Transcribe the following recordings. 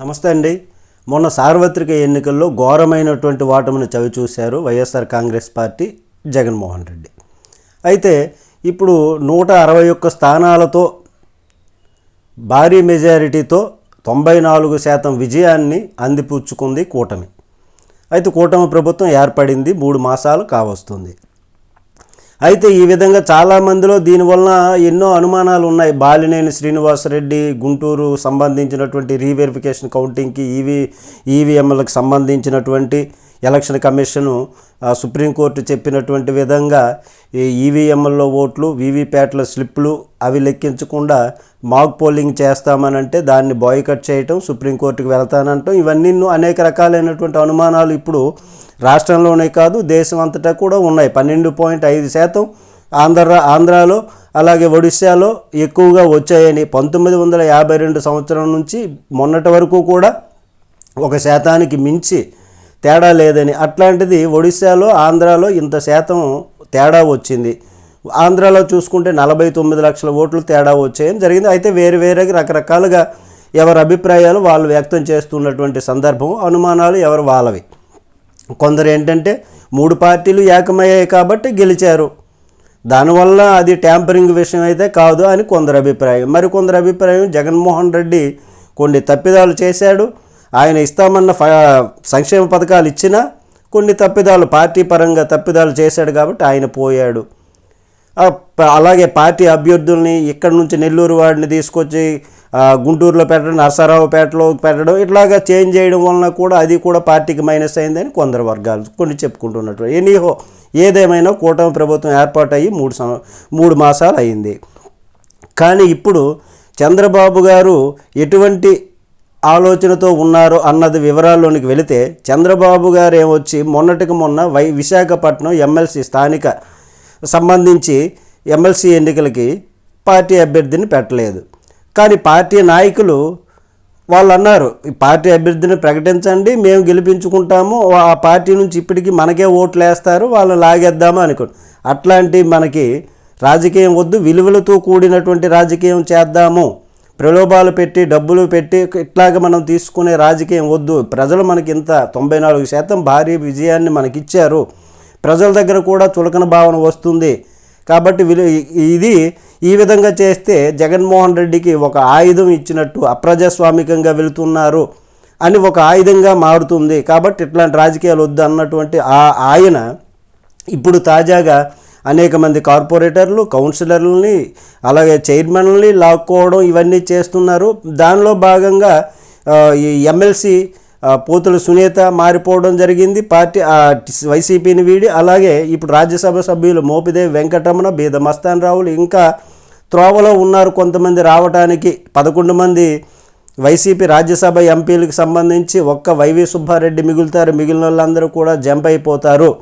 నమస్తే అండి. మొన్న సార్వత్రిక ఎన్నికల్లో ఘోరమైనటువంటి ఓటమిని చవి చూశారు వైఎస్ఆర్ కాంగ్రెస్ పార్టీ జగన్మోహన్ రెడ్డి. అయితే ఇప్పుడు నూట అరవై ఒక్క స్థానాలతో భారీ మెజారిటీతో తొంభై నాలుగు శాతం విజయాన్ని అందిపుచ్చుకుంది కూటమి. అయితే కూటమి ప్రభుత్వం ఏర్పడింది మూడు మాసాలు కావస్తుంది. అయితే ఈ విధంగా చాలామందిలో దీనివల్ల ఎన్నో అనుమానాలు ఉన్నాయి. బాలినేని శ్రీనివాసరెడ్డి గుంటూరు సంబంధించినటువంటి రీవెరిఫికేషన్ కౌంటింగ్కి ఈవీ ఈవీఎంలకు సంబంధించినటువంటి ఎలక్షన్ కమిషను సుప్రీంకోర్టు చెప్పినటువంటి విధంగా ఈ ఈవీఎంల్లో ఓట్లు వీవీప్యాట్ల స్లిప్లు అవి లెక్కించకుండా మాక్ పోలింగ్ చేస్తామనంటే దాన్ని బాయ్కట్ చేయటం సుప్రీంకోర్టుకు వెళ్తానంటాం ఇవన్నీ అనేక రకాలైనటువంటి అనుమానాలు ఇప్పుడు రాష్ట్రంలోనే కాదు దేశం అంతటా కూడా ఉన్నాయి. పన్నెండు పాయింట్ ఐదు శాతం ఆంధ్ర ఆంధ్రాలో అలాగే ఒడిశాలో ఎక్కువగా వచ్చాయని పంతొమ్మిది వందల యాభై రెండు సంవత్సరం నుంచి మొన్నటి వరకు కూడా ఒక శాతానికి మించి తేడా లేదని. అట్లాంటిది ఒడిశాలో ఆంధ్రాలో ఇంత శాతం తేడా వచ్చింది. ఆంధ్రాలో చూసుకుంటే నలభై తొమ్మిది లక్షల ఓట్లు తేడా వచ్చాయని జరిగింది. అయితే వేరు వేరే రకరకాలుగా ఎవరి అభిప్రాయాలు వాళ్ళు వ్యక్తం చేస్తున్నటువంటి సందర్భం అనుమానాలు ఎవరు వాళ్ళవి? కొందరు ఏంటంటే మూడు పార్టీలు ఏకమయ్యాయి కాబట్టి గెలిచారు. దానివల్ల అది ట్యాంపరింగ్ విషయం అయితే కాదు అని కొందరు అభిప్రాయం. మరి కొందరు అభిప్రాయం జగన్మోహన్ రెడ్డి కొన్ని తప్పిదాలు చేశాడు. ఆయన ఇస్తామన్న ఫ సంక్షేమ పథకాలు ఇచ్చినా కొన్ని తప్పిదాలు పార్టీ పరంగా తప్పిదాలు చేశాడు కాబట్టి ఆయన పోయాడు. అలాగే పార్టీ అభ్యర్థుల్ని ఇక్కడ నుంచి నెల్లూరు వాడిని తీసుకొచ్చి గుంటూరులో పెట్టడం నరసరావుపేటలో పెట్టడం ఇట్లాగా చేంజ్ చేయడం వలన కూడా అది కూడా పార్టీకి మైనస్ అయిందని కొందరు వర్గాలు కొన్ని చెప్పుకుంటున్నట్టు. ఎనీహో ఏదేమైనా కూటమి ప్రభుత్వం ఏర్పాటయ్యి మూడు సం మూడు మాసాలు అయింది. కానీ ఇప్పుడు చంద్రబాబు గారు ఎటువంటి ఆలోచనతో ఉన్నారు అన్నది వివరాల్లోనికి వెళితే చంద్రబాబు గారు ఏమొచ్చి మొన్నటికి మొన్న వై విశాఖపట్నం ఎమ్మెల్సీ స్థానిక సంబంధించి ఎమ్మెల్సీ ఎన్నికలకి పార్టీ అభ్యర్థిని పెట్టలేదు. కానీ పార్టీ నాయకులు వాళ్ళు అన్నారు ఈ పార్టీ అభ్యర్థిని ప్రకటించండి మేము గెలిపించుకుంటాము ఆ పార్టీ నుంచి ఇప్పటికీ మనకే ఓట్లు వేస్తారు వాళ్ళు లాగేద్దాము అనుకో అట్లాంటి మనకి రాజకీయం వద్దు విలువలతో కూడినటువంటి రాజకీయం చేద్దాము. ప్రలోభాలు పెట్టి డబ్బులు పెట్టి ఇట్లాగ మనం తీసుకునే రాజకీయం వద్దు. ప్రజలు మనకి ఇంత తొంభై నాలుగు శాతం భారీ విజయాన్ని మనకిచ్చారు. ప్రజల దగ్గర కూడా చులకన భావన వస్తుంది. కాబట్టి విలు ఇది ఈ విధంగా చేస్తే జగన్మోహన్ రెడ్డికి ఒక ఆయుధం ఇచ్చినట్టు అప్రజాస్వామికంగా వెళుతున్నారు అని ఒక ఆయుధంగా మారుతుంది. కాబట్టి ఇట్లాంటి రాజకీయాలు వద్దు అన్నటువంటి ఆ ఆయన ఇప్పుడు తాజాగా అనేక మంది కార్పొరేటర్లు కౌన్సిలర్లని అలాగే చైర్మన్లని లాక్కోవడం ఇవన్నీ చేస్తున్నారు. దానిలో భాగంగా ఈ ఎమ్మెల్సీ పోతుల సునీత మారిపోవడం జరిగింది. పార్టీ ఆ, వైసీపీని వీడి అలాగే ఇప్పుడు రాజ్యసభ సభ్యులు మోపిదేవి వెంకటరమణ బీద మస్తాన్ రావులు ఇంకా త్రోవలో ఉన్నారు కొంతమంది రావడానికి పదకొండు మంది వైసీపీ రాజ్యసభ ఎంపీలకు సంబంధించి ఒక్క వైవి సుబ్బారెడ్డి మిగులుతారు. మిగిలిన వాళ్ళందరూ కూడా జంప్ అయిపోతారు.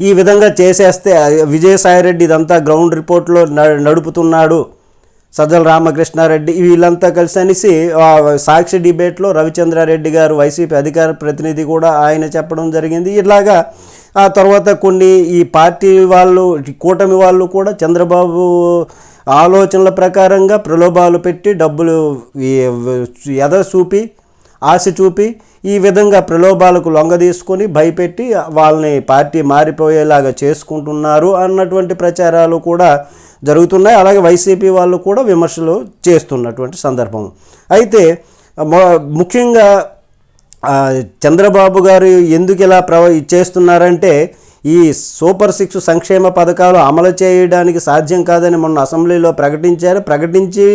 ఈ విధంగా చేసేస్తే విజయసాయిరెడ్డి ఇదంతా గ్రౌండ్ రిపోర్ట్లో న- నడుపుతున్నాడు సజ్జల రామకృష్ణారెడ్డి. వీళ్ళంతా కలిసి అనేసి సాక్షి డిబేట్లో రవిచంద్రారెడ్డి గారు వైసీపీ అధికార ప్రతినిధి కూడా ఆయన చెప్పడం జరిగింది. ఇలాగా ఆ తర్వాత కొన్ని ఈ పార్టీ వాళ్ళు కూటమి వాళ్ళు కూడా చంద్రబాబు ఆలోచనల ప్రకారంగా ప్రలోభాలు పెట్టి డబ్బులు ఎద చూపి ఆశ చూపి ఈ విధంగా ప్రలోభాలకు లొంగ తీసుకొని భయపెట్టి వాళ్ళని పార్టీ మారిపోయేలాగా చేసుకుంటున్నారు అన్నటువంటి ప్రచారాలు కూడా జరుగుతున్నాయి. అలాగే వైసీపీ వాళ్ళు కూడా విమర్శలు చేస్తున్నటువంటి సందర్భం. అయితే ముఖ్యంగా చంద్రబాబు గారు ఎందుకు ఇలా ప్రవ చేస్తున్నారంటే ఈ సూపర్ సిక్స్ సంక్షేమ పథకాలు అమలు చేయడానికి సాధ్యం కాదని మొన్న అసెంబ్లీలో ప్రకటించారు. ప్రకటించి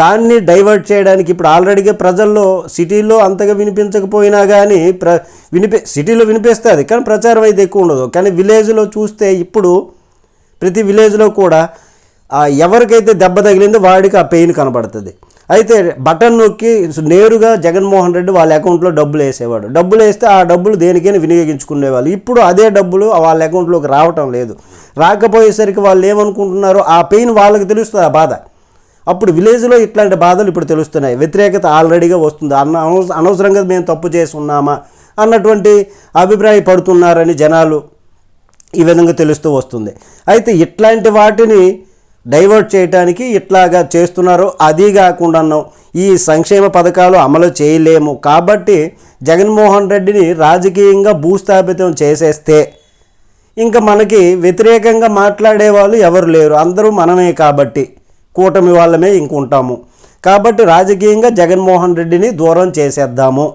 దాన్ని డైవర్ట్ చేయడానికి ఇప్పుడు ఆల్రెడీగా ప్రజల్లో సిటీలో అంతగా వినిపించకపోయినా కానీ ప్ర వినిపి సిటీలో వినిపిస్తుంది కానీ ప్రచారం అయితే ఎక్కువ ఉండదు. కానీ విలేజ్లో చూస్తే ఇప్పుడు ప్రతి విలేజ్లో కూడా ఎవరికైతే దెబ్బ తగిలిందో వాడికి ఆ పెయిన్ కనబడుతుంది. అయితే బటన్ నొక్కి నేరుగా జగన్మోహన్ రెడ్డి వాళ్ళ అకౌంట్లో డబ్బులు వేసేవాడు. డబ్బులు వేస్తే ఆ డబ్బులు దేనికైనా వినియోగించుకునేవాళ్ళు. ఇప్పుడు అదే డబ్బులు వాళ్ళ అకౌంట్లోకి రావటం లేదు. రాకపోయేసరికి వాళ్ళు ఏమనుకుంటున్నారో ఆ పెయిన్ వాళ్ళకి తెలుస్తుంది ఆ బాధ. అప్పుడు విలేజ్లో ఇట్లాంటి బాధలు ఇప్పుడు తెలుస్తున్నాయి. వ్యతిరేకత ఆల్రెడీగా వస్తుంది. అన్న అనవస- అనవసరంగా మేము తప్పు చేసి ఉన్నామా అన్నటువంటి అభిప్రాయపడుతున్నారని జనాలు ఈ విధంగా తెలుస్తూ వస్తుంది. అయితే ఇట్లాంటి వాటిని డైవర్ట్ చేయడానికి ఇట్లాగా చేస్తున్నారో అది కాకుండా ఈ సంక్షేమ పథకాలు అమలు చేయలేము. కాబట్టి జగన్మోహన్ రెడ్డిని రాజకీయంగా భూస్థాపితం చేసేస్తే ఇంకా మనకి వ్యతిరేకంగా మాట్లాడే వాళ్ళు ఎవరు లేరు. అందరూ మనమే కాబట్టి కూటమి వాళ్ళమే ఇంకుంటాము కాబట్టి రాజకీయంగా జగన్మోహన్ రెడ్డిని దూరం చేసేద్దాము.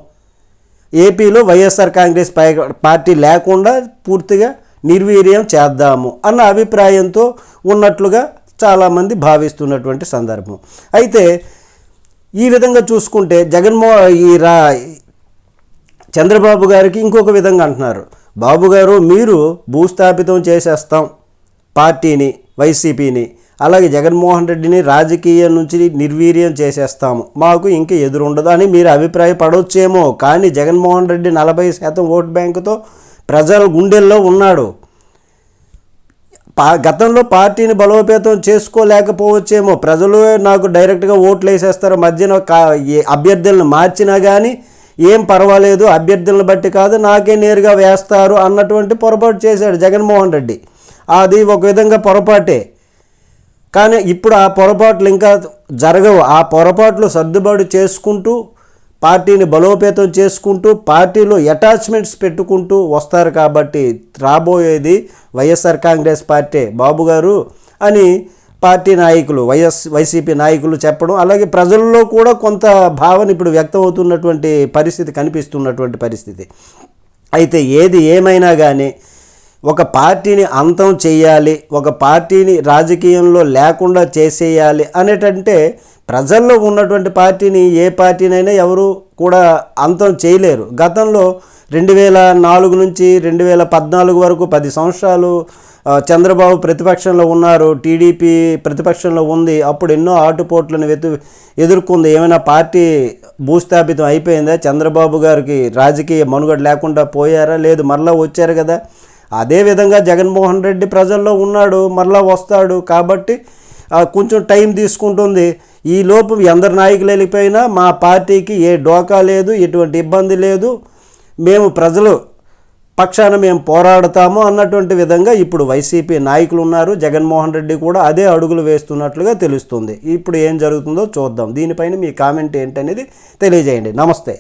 ఏపీలో వైఎస్ఆర్ కాంగ్రెస్ పై- పార్టీ లేకుండా పూర్తిగా నిర్వీర్యం చేద్దాము అన్న అభిప్రాయంతో ఉన్నట్లుగా చాలామంది భావిస్తున్నటువంటి సందర్భం. అయితే ఈ విధంగా చూసుకుంటే జగన్మో ఈ రా చంద్రబాబు గారికి ఇంకొక విధంగా అంటున్నారు. బాబు గారు మీరు భూస్థాపితం చేసేస్తాం పార్టీని వైసీపీని. అలాగే జగన్మోహన్ రెడ్డిని రాజకీయం నుంచి నిర్వీర్యం చేసేస్తాము. మాకు ఇంకా ఎదురుండదు అని మీరు అభిప్రాయపడవచ్చేమో కానీ జగన్మోహన్ రెడ్డి నలభై శాతం ఓటు బ్యాంకుతో ప్రజల గుండెల్లో ఉన్నాడు. పా గతంలో పార్టీని బలోపేతం చేసుకోలేకపోవచ్చేమో. ప్రజలు నాకు డైరెక్ట్గా ఓట్లు వేసేస్తారు మధ్యన కా అభ్యర్థులను మార్చినా కానీ ఏం పర్వాలేదు. అభ్యర్థులను బట్టి కాదు నాకే నేరుగా వేస్తారు అన్నటువంటి పొరపాటు చేశాడు జగన్మోహన్ రెడ్డి. అది ఒక విధంగా పొరపాటే. కానీ ఇప్పుడు ఆ పొరపాట్లు ఇంకా జరగవు. ఆ పొరపాట్లు సర్దుబాటు చేసుకుంటూ పార్టీని బలోపేతం చేసుకుంటూ పార్టీలో అటాచ్మెంట్స్ పెట్టుకుంటూ వస్తారు కాబట్టి రాబోయేది వైఎస్ఆర్ కాంగ్రెస్ పార్టీ. బాబు గారు అని పార్టీ నాయకులు వైఎస్ వైసీపీ నాయకులు చెప్పడం అలాగే ప్రజల్లో కూడా కొంత భావన ఇప్పుడు వ్యక్తం అవుతున్నటువంటి పరిస్థితి కనిపిస్తున్నటువంటి పరిస్థితి. అయితే ఏది ఏమైనా కానీ ఒక పార్టీని అంతం చేయాలి ఒక పార్టీని రాజకీయంలో లేకుండా చేసేయాలి అనేటంటే ప్రజల్లో ఉన్నటువంటి పార్టీని ఏ పార్టీనైనా ఎవరు కూడా అంతం చేయలేరు. గతంలో రెండు వేల నాలుగు నుంచి రెండు వేల పద్నాలుగు వరకు పది సంవత్సరాలు చంద్రబాబు ప్రతిపక్షంలో ఉన్నారు టీడీపీ ప్రతిపక్షంలో ఉంది. అప్పుడు ఎన్నో ఆటుపోట్లను వెతు ఎదుర్కొంది. ఏమైనా పార్టీ భూస్థాపితం అయిపోయిందా? చంద్రబాబు గారికి రాజకీయ మనుగడ లేకుండా పోయారా? లేదు మరలా వచ్చారు కదా. అదేవిధంగా జగన్మోహన్ రెడ్డి ప్రజల్లో ఉన్నాడు మరలా వస్తాడు కాబట్టి కొంచెం టైం తీసుకుంటుంది. ఈ లోపు ఎందరు నాయకులు వెళ్ళిపోయినా మా పార్టీకి ఏ డోకా లేదు ఎటువంటి ఇబ్బంది లేదు. మేము ప్రజలు పక్షాన మేము పోరాడతాము అన్నటువంటి విధంగా ఇప్పుడు వైసీపీ నాయకులు ఉన్నారు. జగన్మోహన్ రెడ్డి కూడా అదే అడుగులు వేస్తున్నట్లుగా తెలుస్తుంది. ఇప్పుడు ఏం జరుగుతుందో చూద్దాం. దీనిపైన మీ కామెంట్ ఏంటనేది తెలియజేయండి. నమస్తే.